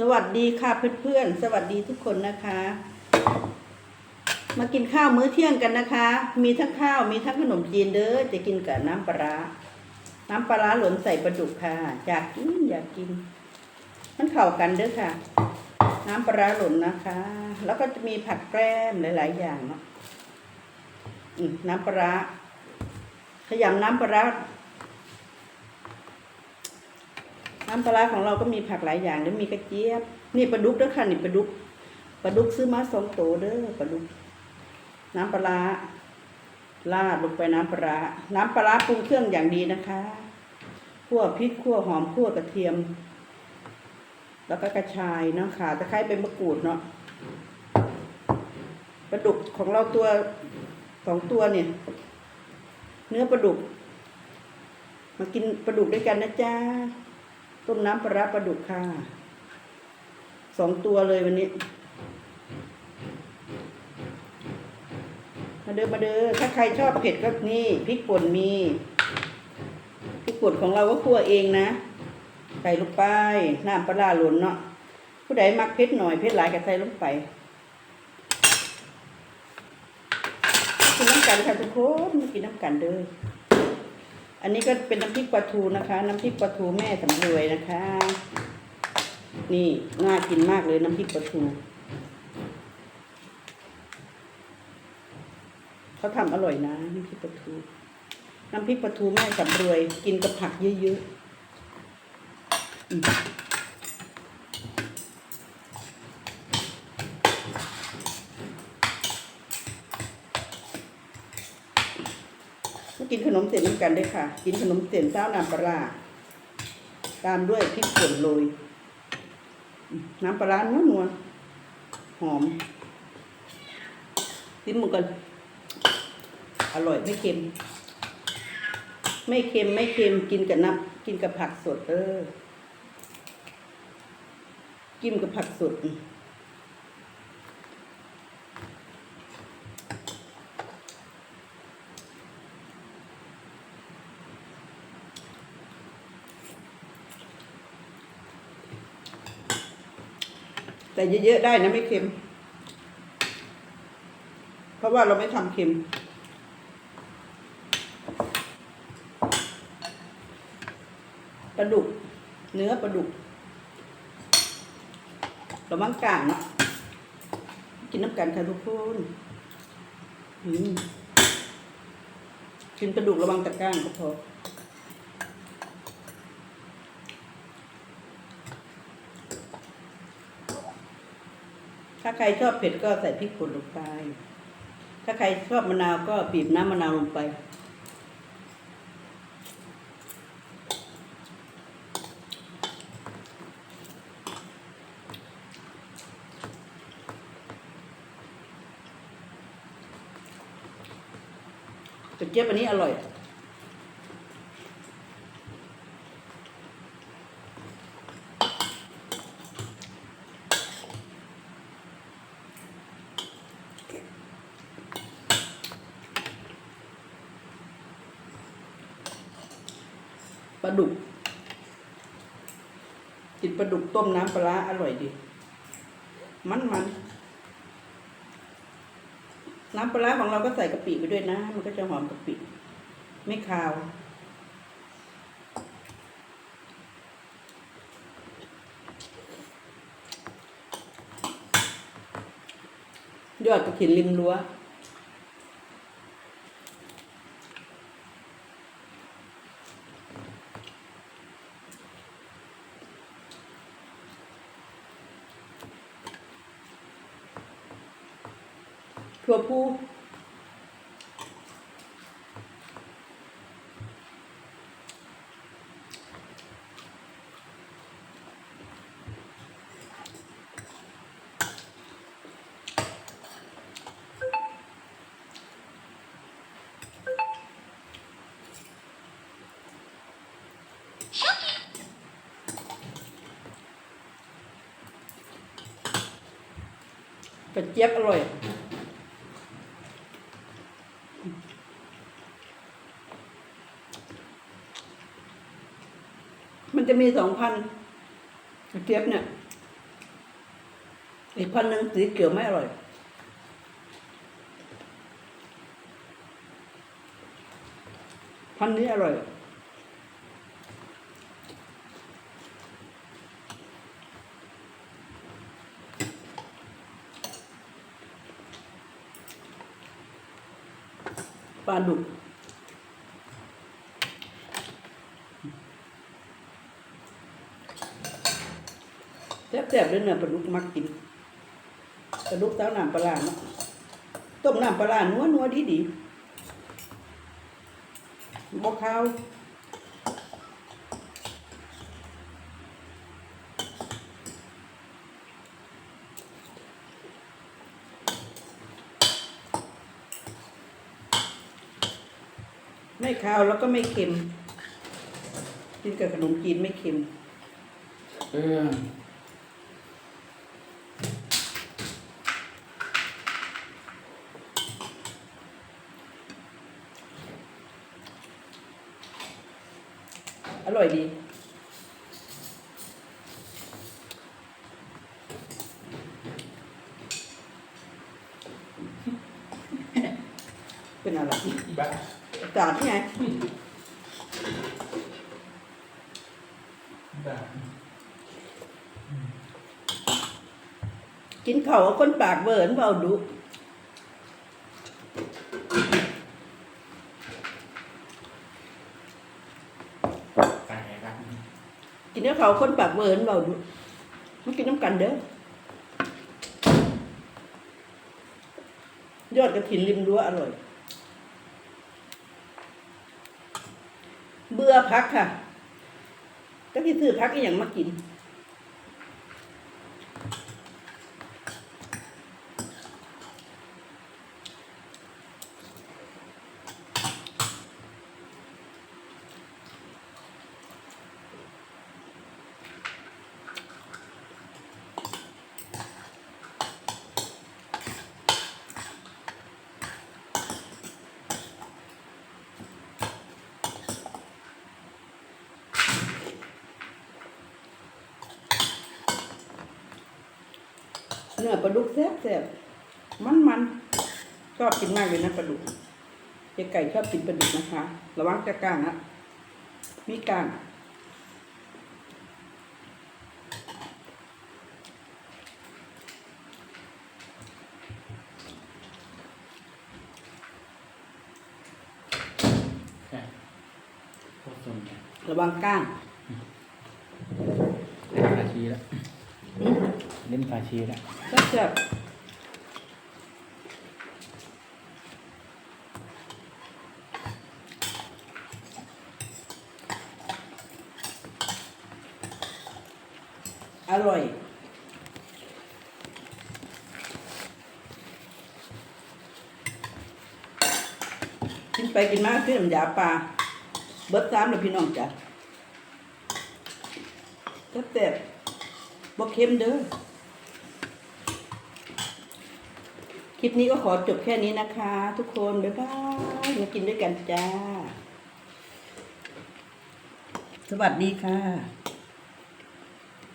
สวัสดีค่ะเพื่อนๆ สวัสดีทุกคนนะคะ มากินข้าวมื้อเที่ยงกันนะคะ มีทั้งข้าวมีทั้งขนมจีนเด้อจะกินกับน้ำปลาร้าน้ำปลาร้าหล่นใส่ปลาดุกค่ะอยากกินอยากกิน มันเข้ากันเด้อค่ะ น้ำปลาร้าหล่นนะคะ แล้วก็จะมีผักแกล้มหลาย ๆ อย่างเนาะน้ำปลาร้าขยำน้ำปลาร้า น้ำปลาของเราก็มีผักหลายอย่างแล้วมีกระเจี๊ยบ นี่ปลาดุกด้อค่ะนี่ปลาดุกปลาดุกซื้อมาสองโตเด้อปลาดุก น้ำปลาลาดลงไปน้ำปลาน้ำปลาปรุงเครื่องอย่างดีนะคะคั่วพริกคั่วหอมคั่วกระเทียม แล้วก็กระชายเนาะขาตะไคร้เป็นมะกรูดเนาะปลาดุกของเราตัวสองตัวเนี่ย เนื้อปลาดุก มากินปลาดุกด้วยกันนะจ๊ะ ต้มน้ำปลาร้าปลาดุกค่ะสองตัวเลยวันนี้ มาเด้อมาเด้อถ้าใครชอบเผ็ดก็นี่พริกป่นมีพริกป่นของเราก็คั่วเองนะใส่ลงไปน้ำปลาร้าหล่นเนาะผู้ใดมักเผ็ดหน่อยเผ็ดหลายก็ใส่ลงไปกินน้ำกันค่ะทุกคนมากินน้ำกันเด้อ อันนี้ก็เป็นน้ำพริกปลาทูนะคะ น้ำพริกปลาทูแม่สำรวยนะคะ นี่น่ากินมากเลยน้ำพริกปลาทูเขาทำอร่อยนะน้ำพริกปลาทู น้ำพริกปลาทูแม่สำรวย กินกับผักเยอะๆ กินขนมเส้นน้ำกันด้วยค่ะ กินขนมเส้นเจ้าน้ำปลาตามด้วยพริกป่นโรยน้ำปลาร้านัวนัวๆหอมจิ้มมันกัน อร่อยไม่เค็ม ไม่เค็มไม่เค็มกินกับน้ำกินกับผักสดเออกินกับผักสด แต่เยอะๆได้นะไม่เค็ม เพราะว่าเราไม่ทำเค็ม ปลาดุก เนื้อปลาดุก เระวังกลางเนาะกินน้ำกันค่ะทุกคนกินปลาดุกระวังตะกร้างก็พอ ถ้าใครชอบเผ็ดก็ใส่พริกป่นลงไป ถ้าใครชอบมะนาวก็บีบน้ำมะนาวลงไป กระเจี๊ยบอันนี้อร่อย ปลาดุก กินปลาดุกต้มน้ำปลาอร่อยดี มันมันน้ำปลาร้าของเราก็ใส่กะปิไปด้วยนะ มันก็จะหอมกะปิ ไม่คาวยอดกระถินริมรั้ว ถั่วพูกระเจี๊ยบอร่อย มันจะมีสองพันเจี๊ยบเนี่ย อีกพันหนึ่งสีเขียวไม่อร่อย พันนี้อร่อย ปลาดุก แซ่บๆด้วยเนื้อปลาดุกมักกินปลาดุกเต้าน้ำปลาเนาะต้มน้ำปลาร้านัวนัวดีดีบอกข้าวไม่ข้าวแล้วก็ไม่เค็ม กินกับขนมจีนไม่เค็ม เออ ร่อยดี เป็นอะไรบ้าจาดไงบ้ากินข้าวกับคนปากเบิร์นเบาดุ ไก่ครับ เนี่ยเขาคนปากเบิร์นเบาดูมากินน้ำกันเด้อยอดกระถินริมรั้วอร่อย เบื่อพักค่ะ ก็ที่ซื้อพักอีอย่างมากิน เนื้อปลาดุกแซ่บแซ่บมันมันชอบกินมากเลยนะปลาดุกเจ๊ไก่ชอบกินปลาดุกนะคะ ระวังจะก้างนะมีก้างใช่โคตรสนใจระวังก้างเล่นฟาชีแล้วอืม เล่นฟาชีแล้วแซ่บแซ่บอร่อยกินไปกินมาคือน้ำยาปลาเบิดซ้ำเลยพี่น้องจ้ะแซ่บ บ่เค็มเด้อ คลิปนี้ก็ขอจบแค่นี้นะคะ ทุกคน บ๊ายบายมากินด้วยกันจ้า สวัสดีค่ะ